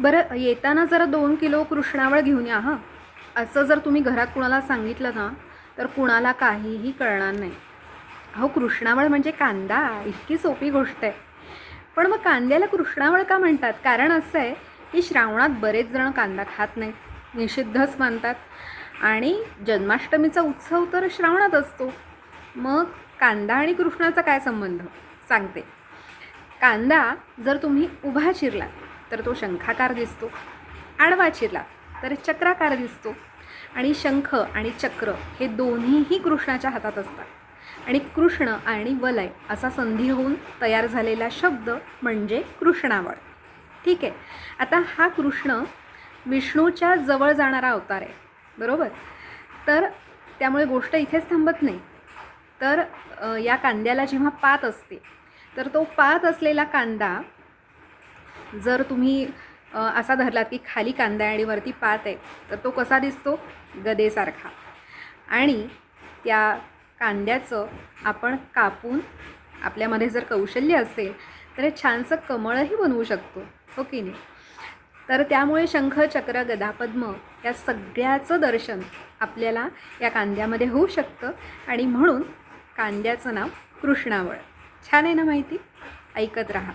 बरं येताना जरा दोन किलो कृष्णावळ घेऊन या हां. असं जर तुम्ही घरात कुणाला सांगितलं ना तर कुणाला काहीही कळणार नाही. अहो कृष्णावळ म्हणजे कांदा इतकी सोपी गोष्ट आहे. पण मग कांद्याला कृष्णावळ का म्हणतात? कारण असं आहे की श्रावणात बरेच जण कांदा खात नाहीत निषिद्धच मानतात. आणि जन्माष्टमीचा उत्सव तर श्रावणात असतो. मग कांदा आणि कृष्णाचा काय संबंध? सांगते. कांदा जर तुम्ही उभा चिरला तर तो शंखाकार दिसतो. आडवा चिरला तर चक्राकार दिसतो. आणि शंख आणि चक्र हे दोन्हीही कृष्णाच्या हातात असतात. आणि कृष्ण आणि वलय असा संधी होऊन तयार झालेला शब्द म्हणजे कृष्णावळ. ठीक आहे. आता हा कृष्ण विष्णूच्या जवळ जाणारा अवतार आहे. बरोबर? तर त्यामुळे गोष्ट इथेच थांबत नाही. तर या कांद्याला जेव्हा पात असते तर तो पात असलेला कांदा जर तुम्ही असा धरलात की खाली कांदा आणि वरती पात आहे तर तो कसा दिसतो? गदेसारखा. आणि त्या कांद्याचं आपण कापून आपल्यामध्ये जर कौशल्य असेल तर हे छानसं कमळही बनवू शकतो हो की नाही? तर त्यामुळे शंख चक्र गदापद्म या सगळ्याचं दर्शन आपल्याला या कांद्यामध्ये होऊ शकतं आणि म्हणून कांद्याचं नाव कृष्णावळ. छान आहे ना माहिती? ऐकत राहा.